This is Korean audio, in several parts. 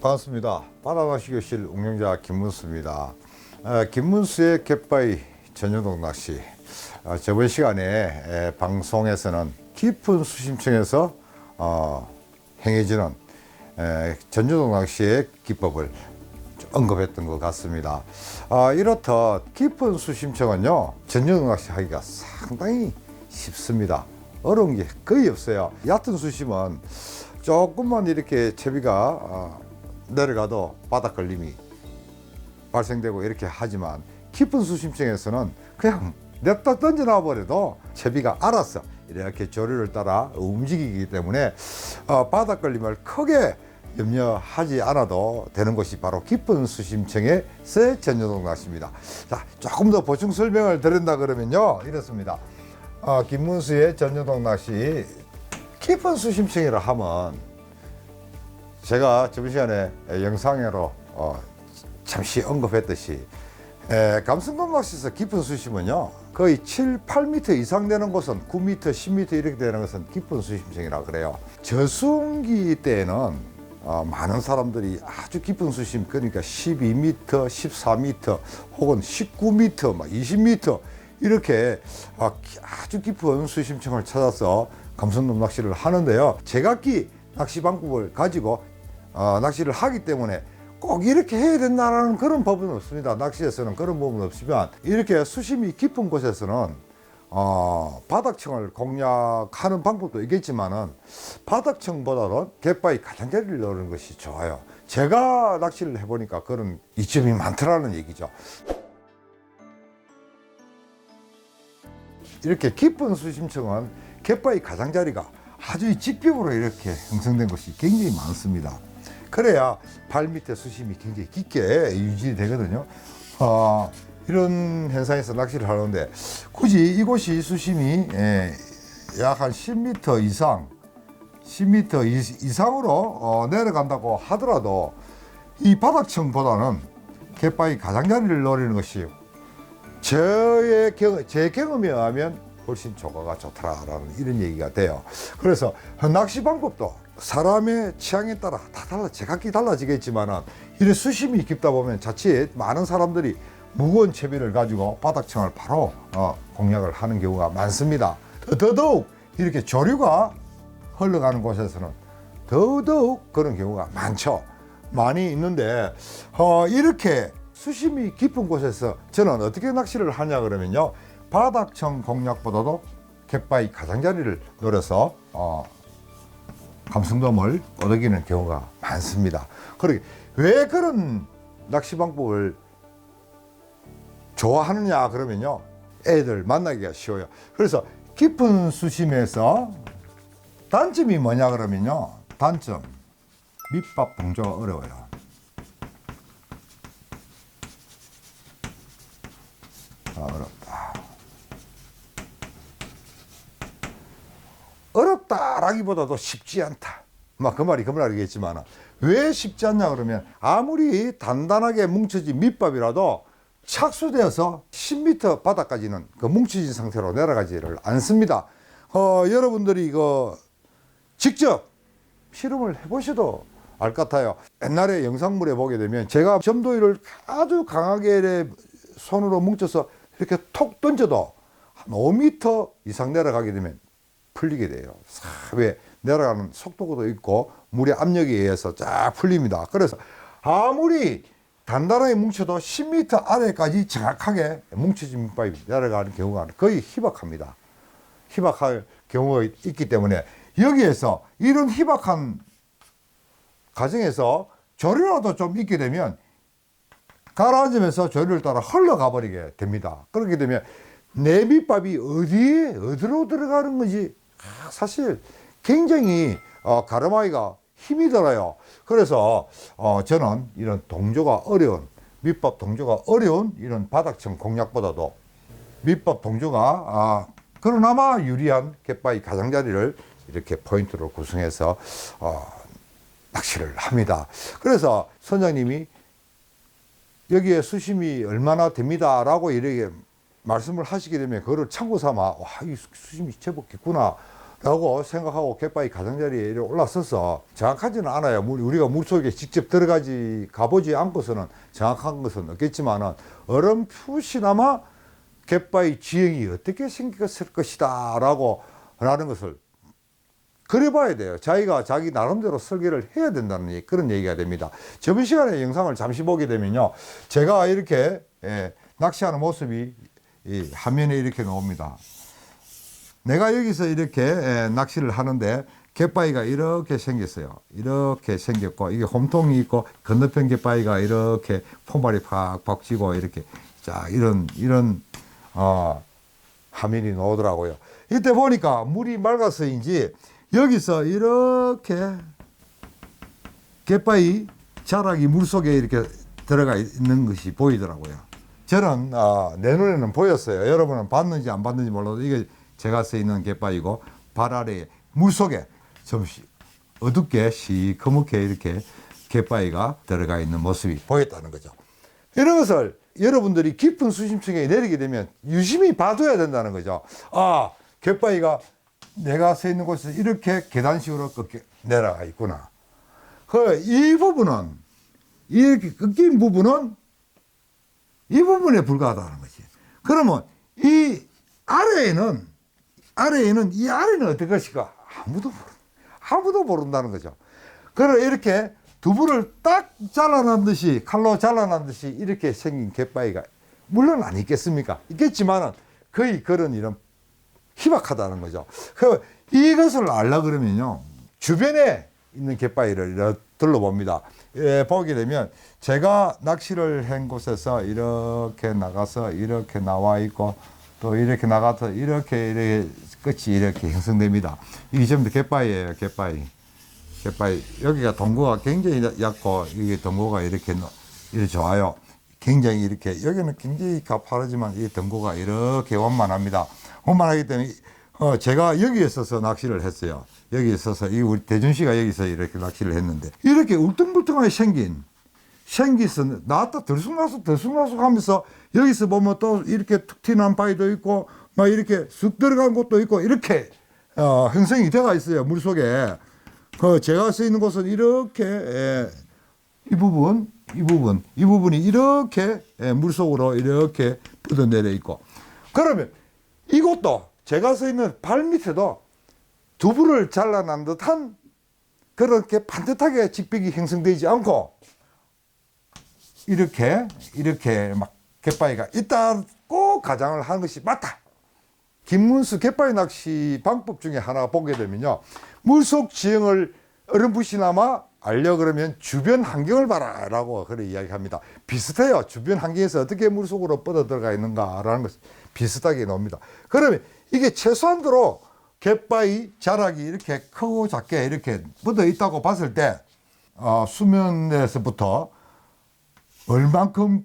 반갑습니다. 바다낚시 교실 운영자 김문수입니다. 어, 김문수의 갯바위 전유동 낚시. 어, 저번 시간에 에, 방송에서는 깊은 수심층에서 어, 행해지는 에, 전유동 낚시의 기법을 언급했던 것 같습니다. 아, 이렇듯 깊은 수심층은요, 전유동 낚시 하기가 상당히 쉽습니다. 어려운 게 거의 없어요. 얕은 수심은 조금만 이렇게 채비가 어, 내려가도 바닥 걸림이 발생되고 이렇게 하지만 깊은 수심층에서는 그냥 냅다 던져놔 버려도 채비가 알아서 이렇게 조류를 따라 움직이기 때문에 어, 바닥 걸림을 크게 염려하지 않아도 되는 것이 바로 깊은 수심층에서의 전유동 낚시입니다. 자, 조금 더 보충 설명을 드린다 그러면요 이렇습니다. 어, 김문수의 전유동 낚시 깊은 수심층이라 하면 제가 저번 시간에 영상으로 어, 잠시 언급했듯이 에, 감성돔 낚시에서 깊은 수심은요 거의 7, 8m 이상 되는 곳은 9m, 10m 이렇게 되는 것은 깊은 수심층이라 그래요. 저수온기 때에는 어, 많은 사람들이 아주 깊은 수심 그러니까 12m, 14m 혹은 19m, 막 20m 이렇게 아주 깊은 수심층을 찾아서 낚시를 하는데요. 제각기 낚시 방법을 가지고 어, 낚시를 하기 때문에 꼭 이렇게 해야 된다는 그런 법은 없습니다. 낚시에서는 그런 법은 없지만 이렇게 수심이 깊은 곳에서는 어, 바닥층을 공략하는 방법도 있겠지만은 바닥층보다는 갯바위 가장자리를 넣는 것이 좋아요. 제가 낚시를 해보니까 그런 이점이 많더라는 얘기죠. 이렇게 깊은 수심층은 갯바위 가장자리가 아주 직벽으로 이렇게 형성된 것이 굉장히 많습니다. 그래야 발 밑에 수심이 굉장히 깊게 유지 되거든요. 어, 이런 현상에서 낚시를 하는데 굳이 이곳이 수심이 예, 약한 10m 이상, 10m 이- 이상으로 어, 내려간다고 하더라도 이 바닥층보다는 갯바위 가장자리를 노리는 것이 저의 경, 제 경험에 의하면 훨씬 조과가 좋더라라는 이런 얘기가 돼요. 그래서 낚시 방법도 사람의 취향에 따라 다 달라, 제각기 달라지겠지만은 이런 수심이 깊다 보면 자칫 많은 사람들이 무거운 채비를 가지고 바닥층을 바로 어, 공략을 하는 경우가 많습니다. 더- 더더욱 이렇게 조류가 흘러가는 곳에서는 더더욱 그런 경우가 많죠. 많이 있는데 어, 이렇게 수심이 깊은 곳에서 저는 어떻게 낚시를 하냐 그러면요 바닥청 공략보다도 갯바위 가장자리를 노려서 어, 감성돔을 얻어기는 경우가 많습니다. 그러게 왜 그런 낚시 방법을 좋아하느냐 그러면요 애들 만나기가 쉬워요. 그래서 깊은 수심에서 단점이 뭐냐 그러면요 단점 밑밥 동조가 어려워요. 아, 어렵 다. 어렵다라기보다도 쉽지 않다. 막 그 말이 그 말이겠지만 왜 쉽지 않냐 그러면 아무리 단단하게 뭉쳐진 밑밥이라도 착수되어서 10m 바닥까지는 그 뭉쳐진 상태로 내려가지를 않습니다. 어, 여러분들이 이거 직접 실험을 해보셔도 알 것 같아요. 옛날에 영상물에 보게 되면 제가 점도위를 아주 강하게 손으로 뭉쳐서 이렇게 톡 던져도 한 5m 이상 내려가게 되면 풀리게 돼요. 싹왜 내려가는 속도도 있고 물의 압력에 의해서 쫙 풀립니다. 그래서 아무리 단단하게 뭉쳐도 10m 아래까지 정확하게 뭉쳐진 밑밥이 내려가는 경우가 거의 희박합니다. 희박할 경우가 있기 때문에 여기에서 이런 희박한 과정에서 조류라도 좀 있게 되면 가라앉으면서 조류를 따라 흘러가 버리게 됩니다. 그렇게 되면 내 밑밥이 어디에 어디로 들어가는 건지 아, 사실 굉장히 어, 가름하기가 힘이 들어요. 그래서 어, 저는 이런 동조가 어려운 밑밥 동조가 어려운 이런 바닥층 공략보다도 밑밥 동조가 아, 그러나마 유리한 갯바위 가장자리를 이렇게 포인트로 구성해서 어, 낚시를 합니다. 그래서 선장님이 여기에 수심이 얼마나 됩니다라고 이렇게 말씀을 하시게 되면 그거를 참고 삼아 와, 이 수심이 제법 깊구나 라고 생각하고 갯바위 가장자리에 올라서서 정확하지는 않아요. 물- 우리가 물속에 직접 들어가지 가보지 않고서는 정확한 것은 없겠지만은 얼음 푸시나마 갯바위 지형이 어떻게 생겼을 것이다 라고 라는 것을 그래봐야 돼요. 자기가 자기 나름대로 설계를 해야 된다는 그런 얘기가 됩니다. 저번 시간에 영상을 잠시 보게 되면요. 제가 이렇게 예, 낚시하는 모습이 이 화면에 이렇게 나옵니다. 내가 여기서 이렇게 예, 낚시를 하는데 갯바위가 이렇게 생겼어요. 이렇게 생겼고 이게 홈통이 있고 건너편 갯바위가 이렇게 포말이 팍팍 쥐고 이렇게 자 이런 이런 어 화면이 나오더라고요. 이때 보니까 물이 맑아서인지 여기서 이렇게 갯바위 자락이 물 속에 이렇게 들어가 있는 것이 보이더라고요. 저는 어, 내 눈에는 보였어요. 여러분은 봤는지 안 봤는지 몰라도 이게 제가 써 있는 갯바위고 발 아래에 물 속에 좀 시- 어둡게 시커멓게 이렇게 갯바위가 들어가 있는 모습이 보였다는 거죠. 이런 것을 여러분들이 깊은 수심층에 내리게 되면 유심히 봐둬야 된다는 거죠. 아, 갯바위가 내가 서 있는 곳에서 이렇게 계단식으로 꺾여 내려가 있구나. 그, 이 부분은, 이렇게 꺾인 부분은 이 부분에 불과하다는 거지. 그러면 이 아래에는, 아래에는, 이 아래는 어떨 것일까? 아무도 모르, 아무도 모른다는 거죠. 그래, 이렇게 두부를 딱 잘라난 듯이, 칼로 잘라난 듯이 이렇게 생긴 갯바위가 물론 안 있겠습니까? 있겠지만은 거의 그런 이런 희박하다는 거죠. 그 이것을 알라 그러면요. 주변에 있는 갯바위를 둘러봅니다. 예, 보게 되면 제가 낚시를 한 곳에서 이렇게 나가서 이렇게 나와 있고 또 이렇게 나가서 이렇게 이렇게 끝이 이렇게 형성됩니다. 전부 다 갯바위예요, 갯바위. 갯바위. 여기가 동고가 굉장히 얕고 이게 동고가 이렇게 노- 이렇게 좋아요. 굉장히 이렇게 여기는 굉장히 가파르지만 이 동고가 이렇게 원만합니다. 원만하기 때문에 어 제가 여기에 서서 낚시를 했어요. 여기에 서서 이 우리 대준 씨가 여기서 이렇게 낚시를 했는데 이렇게 울퉁불퉁하게 생긴 생기서 나왔다 들쑥날쑥 들쑥날쑥 하면서 여기서 보면 또 이렇게 툭 튀는 바위도 있고 막 이렇게 쑥 들어간 곳도 있고 이렇게 어, 형성이 되어 있어요 물 속에. 그 제가 서 있는 곳은 이렇게 예, 이 부분 이 부분 이 부분이 이렇게 예, 물 속으로 이렇게 뻗어내려 있고. 그러면 이곳도 제가 서 있는 발 밑에도 두부를 잘라난 듯한 그렇게 반듯하게 직벽이 형성되지 않고 이렇게 이렇게 막 갯바위가 있다고 가장을 하는 것이 맞다. 김문수 갯바위 낚시 방법 중에 하나 보게 되면요. 물속 지형을 어렴풋이나마 알려 그러면 주변 환경을 봐라라고 그렇게 이야기합니다. 비슷해요. 주변 환경에서 어떻게 물속으로 뻗어 들어가 있는가라는 것이 비슷하게 나옵니다. 그러면 이게 최소한도로 갯바위 자락이 이렇게 크고 작게 이렇게 뻗어 있다고 봤을 때 어, 수면에서부터 얼만큼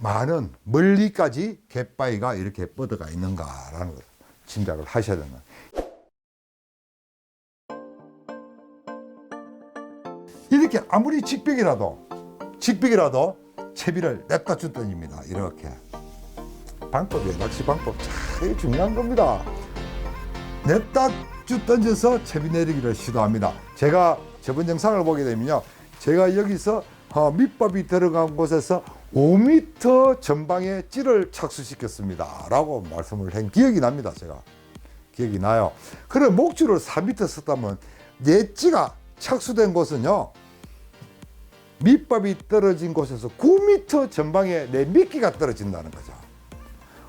많은 멀리까지 갯바위가 이렇게 뻗어가 있는가라는 걸 짐작을 하셔야 된다. 이렇게 아무리 직벽이라도 직벽이라도 채비를 냅다 주 던집니다. 이렇게 방법이에요. 낚시 방법 참 중요한 겁니다. 냅다 주 던져서 채비 내리기를 시도합니다. 제가 저번 영상을 보게 되면요. 제가 여기서 어, 밑밥이 들어간 곳에서 5m 전방에 찌를 착수시켰습니다. 라고 말씀을 한 기억이 납니다. 제가. 기억이 나요. 그래 목줄을 4m 썼다면 내 찌가 착수된 곳은요. 밑밥이 떨어진 곳에서 9m 전방에 내 미끼가 떨어진다는 거죠.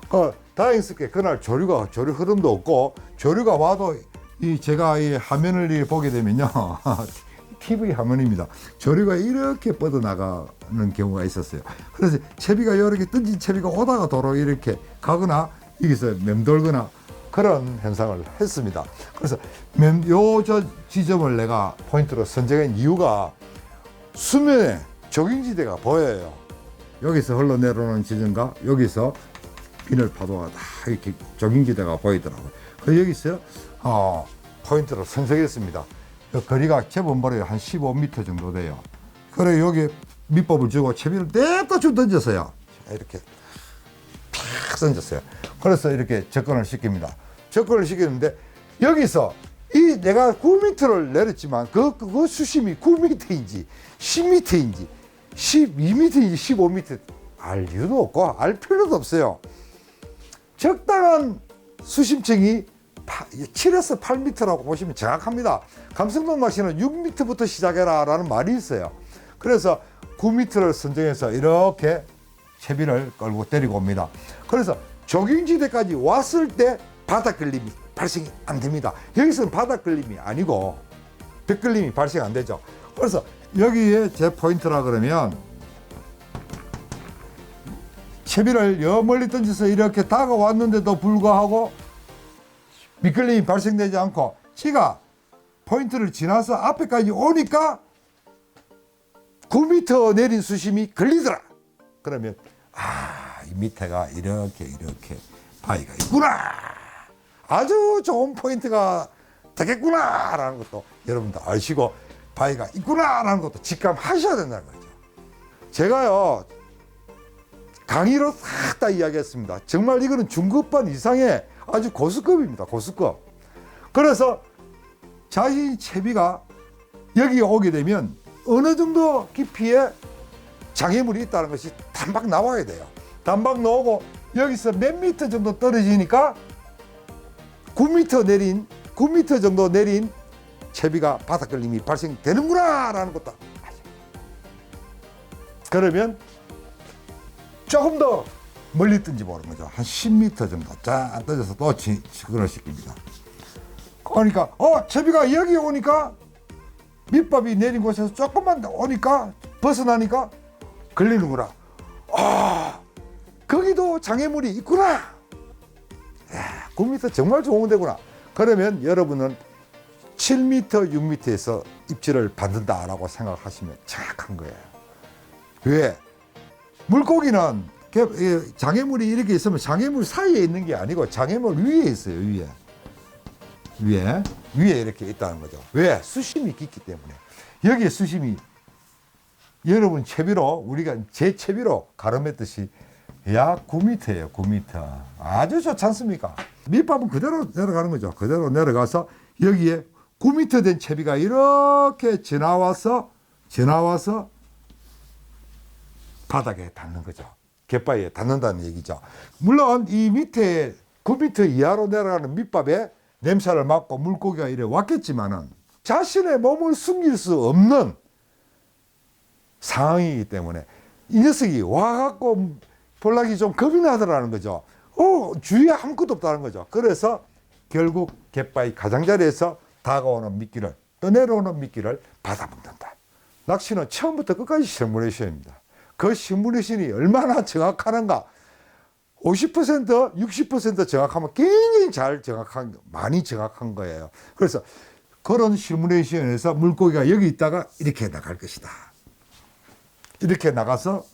그 다행스럽게 그날 조류가 조류 흐름도 없고 조류가 와도 이 제가 이 화면을 이 보게 되면요 TV 화면입니다. 조류가 이렇게 뻗어 나가는 경우가 있었어요. 그래서 채비가 이렇게 던진 채비가 오다가 도로 이렇게 가거나 여기서 맴돌거나 그런 현상을 했습니다. 그래서 요저 지점을 내가 포인트로 선정한 이유가 수면에 조깅지대가 보여요. 여기서 흘러내려오는 지점과 여기서 비늘 파도가 다 이렇게 조깅지대가 보이더라고요. 그 여기서 어, 포인트로 선정했습니다. 그 거리가 제법 멀어요. 한 15m 정도 돼요. 그래 여기 밑밥을 주고 채비를 냅다 쭉 던졌어요. 자, 이렇게 팍 던졌어요. 그래서 이렇게 접근을 시킵니다. 접근을 시키는데 여기서 이 내가 9m를 내렸지만 그, 그, 그 수심이 9m인지 10m인지 12m인지 15m 알 이유도 없고 알 필요도 없어요. 적당한 수심층이 7에서 8m라고 보시면 정확합니다. 감성돔 낚시는 6m부터 시작해라 라는 말이 있어요. 그래서 9m를 선정해서 이렇게 채비를 끌고 때리고 옵니다. 그래서 조경지대까지 왔을 때 바닥 끌림이 발생이 안 됩니다. 여기서는 바닥 끌림이 아니고 벽 끌림이 발생 안 되죠. 그래서 여기에 제 포인트라 그러면 채비를 여 멀리 던져서 이렇게 다가왔는데도 불구하고 미끌림이 발생되지 않고 지가 포인트를 지나서 앞에까지 오니까 9m 내린 수심이 걸리더라. 그러면 아, 이 밑에가 이렇게 이렇게 바위가 있구나. 아주 좋은 포인트가 되겠구나 라는 것도 여러분도 아시고 바위가 있구나 라는 것도 직감하셔야 된다는 거죠. 제가요 강의로 싹 다 이야기했습니다. 정말 이거는 중급반 이상의 아주 고수급입니다. 고수급. 그래서 자신 채비가 여기 오게 되면 어느 정도 깊이에 장애물이 있다는 것이 단박 나와야 돼요. 단박 나오고 여기서 몇 미터 정도 떨어지니까 9미터 내린 9미터 정도 내린 채비가 바닥 걸림이 발생되는구나 라는 것도 아죠. 그러면 조금 더 멀리 뜬지 모르는 거죠. 한 10m 정도 쫙 떠져서 또 시그널 시킵니다. 그러니까 어 채비가 여기 오니까 밑밥이 내린 곳에서 조금만 더 오니까 벗어나니까 걸리는구나. 아 거기도 장애물이 있구나. 야, 9m 정말 좋은 데구나. 그러면 여러분은 7m, 6m에서 입질을 받는다라고 생각하시면 정확한 거예요. 왜? 물고기는 장애물이 이렇게 있으면 장애물 사이에 있는 게 아니고 장애물 위에 있어요, 위에. 위에, 위에 이렇게 있다는 거죠. 왜? 수심이 깊기 때문에. 여기에 수심이 여러분 채비로, 우리가 제 채비로 가름했듯이 약 9m예요, 9m. 아주 좋지 않습니까? 밑밥은 그대로 내려가는 거죠. 그대로 내려가서 여기에 9m 된 채비가 이렇게 지나와서, 지나와서 바닥에 닿는 거죠. 갯바위에 닿는다는 얘기죠. 물론 이 밑에 9m 이하로 내려가는 밑밥에 냄새를 맡고 물고기가 이래 왔겠지만은 자신의 몸을 숨길 수 없는 상황이기 때문에 이 녀석이 와갖고 볼락이 좀 겁이 나더라는 거죠. 어, 주위에 아무것도 없다는 거죠. 그래서 결국 갯바위 가장자리에서 다가오는 미끼를 떠내려오는 미끼를 받아먹는다. 낚시는 처음부터 끝까지 시뮬레이션입니다. 그 시뮬레이션이 얼마나 정확하는가. 50% 60% 정확하면 굉장히 잘 정확한 많이 정확한 거예요. 그래서 그런 시뮬레이션에서 물고기가 여기 있다가 이렇게 나갈 것이다. 이렇게 나가서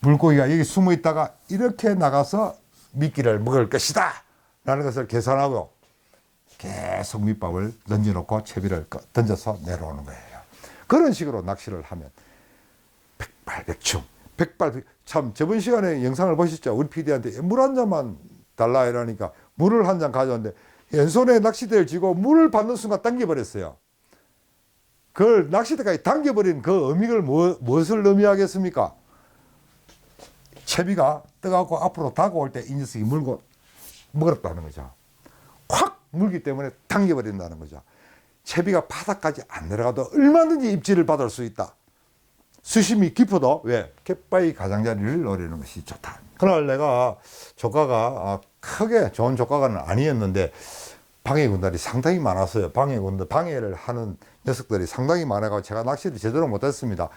물고기가 여기 숨어 있다가 이렇게 나가서 미끼를 먹을 것이다. 라는 것을 계산하고 계속 밑밥을 던져놓고 채비를 꺼- 던져서 내려오는 거예요. 그런 식으로 낚시를 하면 백발백중, 백발 참 저번 시간에 영상을 보셨죠? 우리 PD한테 물 한 잔만 달라 이러니까 물을 한 잔 가져왔는데 왼손에 낚시대를 쥐고 물을 받는 순간 당겨버렸어요. 그걸 낚시대까지 당겨버린 그 의미를 뭐, 무엇을 의미하겠습니까? 채비가 떠갖고 앞으로 다가올 때 이 녀석이 물고 먹었다는 거죠. 확 물기 때문에 당겨버린다는 거죠. 채비가 바닥까지 안 내려가도 얼마든지 입질을 받을 수 있다. 수심이 깊어도 왜 갯바위 가장자리를 노리는 것이 좋다. 그날 내가 조과가 아, 크게 좋은 조과가는 아니었는데 방해 군단이 상당히 많았어요. 방해 군단 방해를 하는 녀석들이 상당히 많아가지고 제가 낚시를 제대로 못했습니다.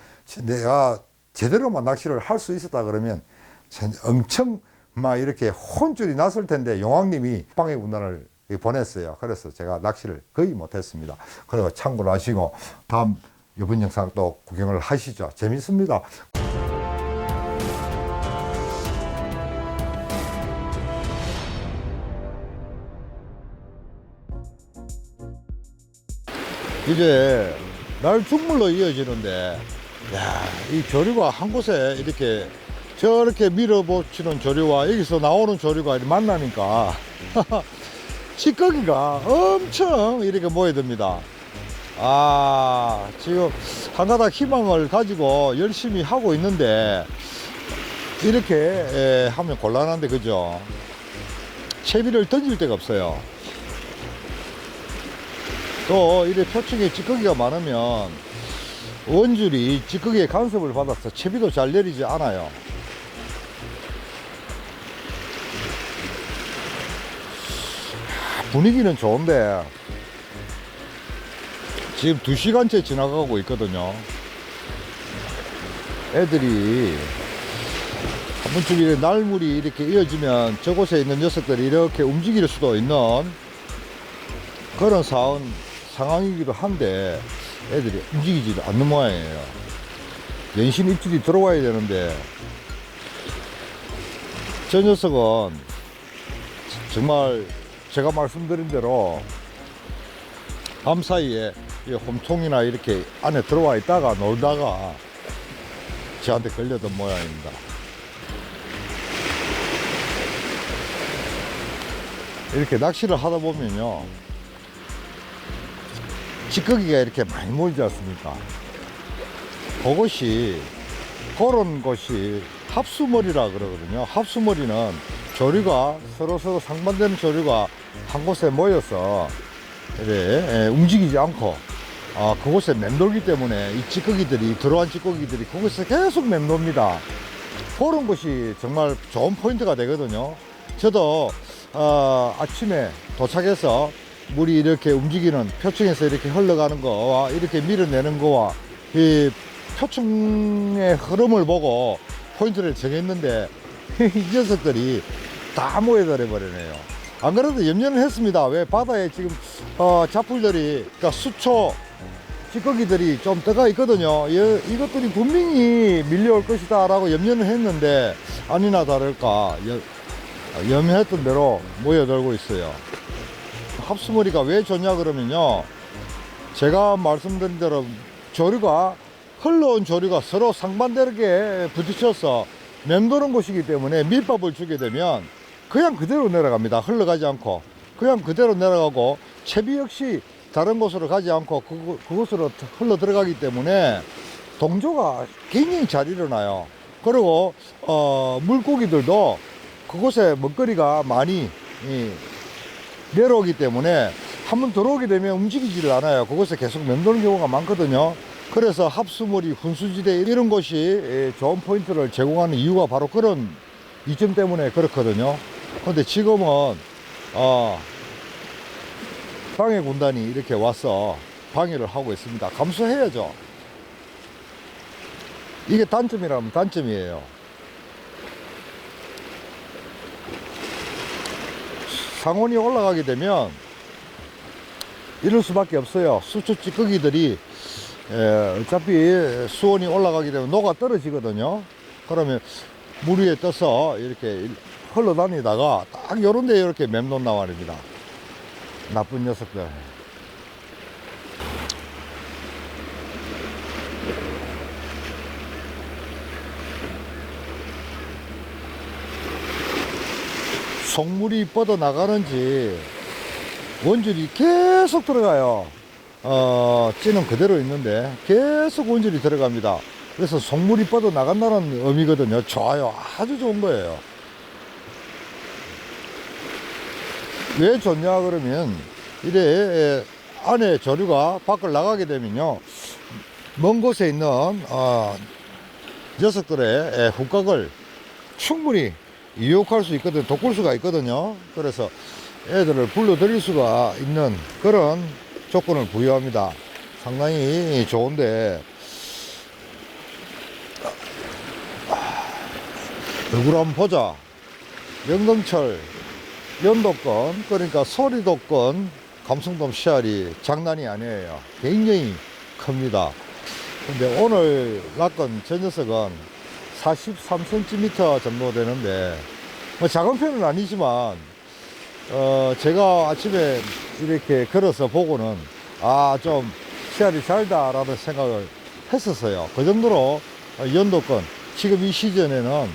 내가 제대로만 낚시를 할 수 있었다 그러면 전 엄청 막 이렇게 혼줄이 났을 텐데 용왕님이 방해 군단을 보냈어요. 그래서 제가 낚시를 거의 못했습니다. 그리고 참고로 하시고 다음 이번 영상 또 구경을 하시죠. 재밌습니다. 이제 날 중물로 이어지는데 야, 이 조류가 한 곳에 이렇게 저렇게 밀어붙이는 조류와 여기서 나오는 조류가 만나니까 찌꺼기가 엄청 이렇게 모여듭니다. 아, 지금 한 가닥 희망을 가지고 열심히 하고 있는데, 이렇게 에, 하면 곤란한데, 그죠? 채비를 던질 데가 없어요. 또, 이래 표층에 찌꺼기가 많으면, 원줄이 찌꺼기의 간섭을 받아서 채비도 잘 내리지 않아요. 분위기는 좋은데 지금 2시간째 지나가고 있거든요. 애들이 한 번쯤 이렇게 날물이 이렇게 이어지면 저곳에 있는 녀석들이 이렇게 움직일 수도 있는 그런 상황, 상황이기도 한데 애들이 움직이지 않는 모양이에요. 연신 입질이 들어와야 되는데 저 녀석은 정말 제가 말씀드린 대로 밤 사이에 이 홈통이나 이렇게 안에 들어와 있다가 놀다가 저한테 걸렸던 모양입니다. 이렇게 낚시를 하다 보면요. 찌꺼기가 이렇게 많이 모이지 않습니까? 그것이, 그런 것이 합수머리라 그러거든요. 합수머리는 조류가 서로 서로 상반되는 조류가 한 곳에 모여서 이래, 예, 움직이지 않고 아, 그곳에 맴돌기 때문에 이 찌꺼기들이 들어간 찌꺼기들이 그곳에 계속 맴돕니다. 그런 것이 정말 좋은 포인트가 되거든요. 저도 어, 아침에 도착해서 물이 이렇게 움직이는 표층에서 이렇게 흘러가는 거와 이렇게 밀어내는 거와 이 표층의 흐름을 보고 포인트를 정했는데 이 녀석들이 다 모여들어 버리네요. 안 그래도 염려는 했습니다. 왜 바다에 지금 어, 자풀들이 그러니까 수초 찌꺼기들이 좀 떠가 있거든요. 이, 이것들이 분명히 밀려올 것이다 라고 염려는 했는데 아니나 다를까 여- 염려했던 대로 모여들고 있어요. 합수머리가 왜 좋냐 그러면요. 제가 말씀드린 대로 조류가 흘러온 조류가 서로 상반되게 부딪혀서 맴도는 곳이기 때문에 밀밥을 주게 되면 그냥 그대로 내려갑니다. 흘러가지 않고 그냥 그대로 내려가고 채비 역시 다른 곳으로 가지 않고 그, 그곳으로 흘러 들어가기 때문에 동조가 굉장히 잘 일어나요. 그리고 어, 물고기들도 그곳에 먹거리가 많이 이, 내려오기 때문에 한번 들어오게 되면 움직이지를 않아요. 그곳에 계속 맴도는 경우가 많거든요. 그래서 합수물이 훈수지대 이런 곳이 예, 좋은 포인트를 제공하는 이유가 바로 그런 이점 때문에 그렇거든요. 근데 지금은 어, 방해 군단이 이렇게 와서 방해를 하고 있습니다. 감수해야죠. 이게 단점이라면 단점이에요. 상온이 올라가게 되면 이럴 수밖에 없어요. 수초 찌꺼기들이 에, 어차피 수온이 올라가게 되면 녹아 떨어지거든요. 그러면 물 위에 떠서 이렇게 흘러다니다가 딱 요런 데 이렇게 맴돈단 말입니다. 나쁜 녀석들. 속물이 뻗어 나가는지 원줄이 계속 들어가요. 어, 찌는 그대로 있는데 계속 원줄이 들어갑니다. 그래서 속물이 뻗어 나간다는 의미거든요. 좋아요. 아주 좋은 거예요. 왜 좋냐 그러면 이래 안에 조류가 밖을 나가게 되면요. 먼 곳에 있는 어, 녀석들의 후각을 충분히 이용할 수 있거든 돋굴 수가 있거든요. 그래서 애들을 불러들일 수가 있는 그런 조건을 부여합니다. 상당히 좋은데. 얼굴 한번 보자. 영등철 연도권 그러니까 소리도권 감성돔 씨알이 장난이 아니에요. 굉장히 큽니다. 근데 오늘 낚은 저 녀석은 43cm 정도 되는데 뭐 작은 편은 아니지만 어 제가 아침에 이렇게 걸어서 보고는 아 좀 씨알이 잘다 라는 생각을 했었어요. 그 정도로 연도권 지금 이 시즌에는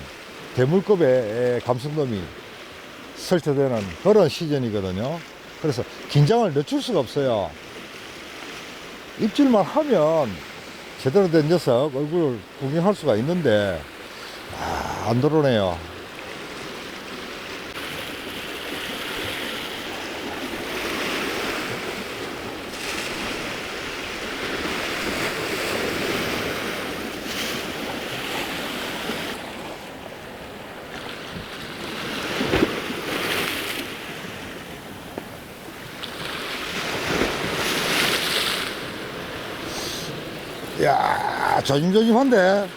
대물급의 감성돔이 설치되는 그런 시즌이거든요. 그래서 긴장을 늦출 수가 없어요. 입질만 하면 제대로 된 녀석 얼굴을 구경할 수가 있는데 아, 안 들어오네요. 야, 조심조심한데,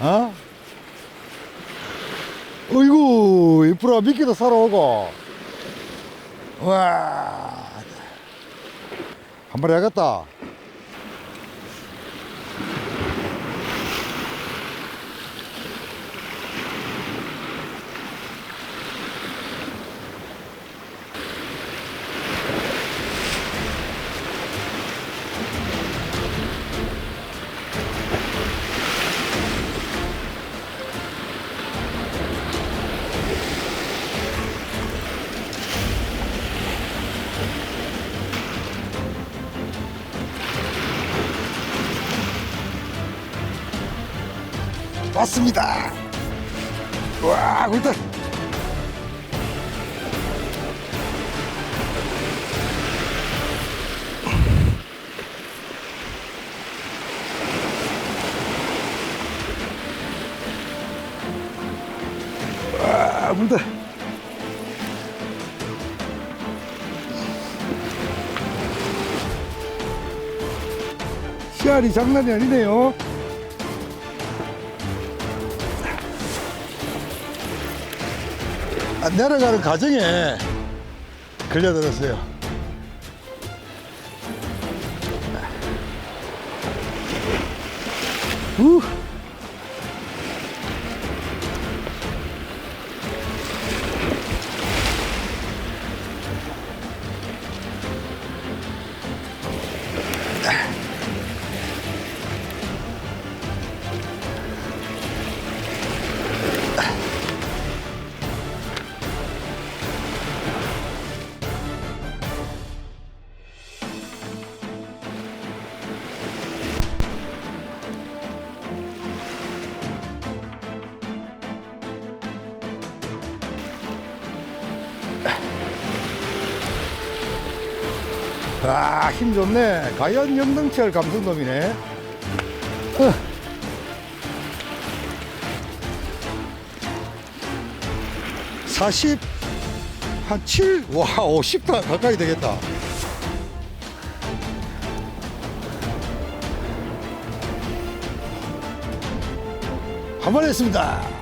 어? 어이구, 이쁘라, 미끼도 살아오고. 와, 한 마리 하겠다. 왔습니다. 와, 굴다. 와, 굴다. 씨알이 장난이 아니네요. 내려가는 과정에 걸려들었어요. 우. 아, 힘 좋네. 과연 영등철 감성돔이네. 어. 사십, 한 칠, 와, 오십 다 가까이 되겠다. 한 번 했습니다.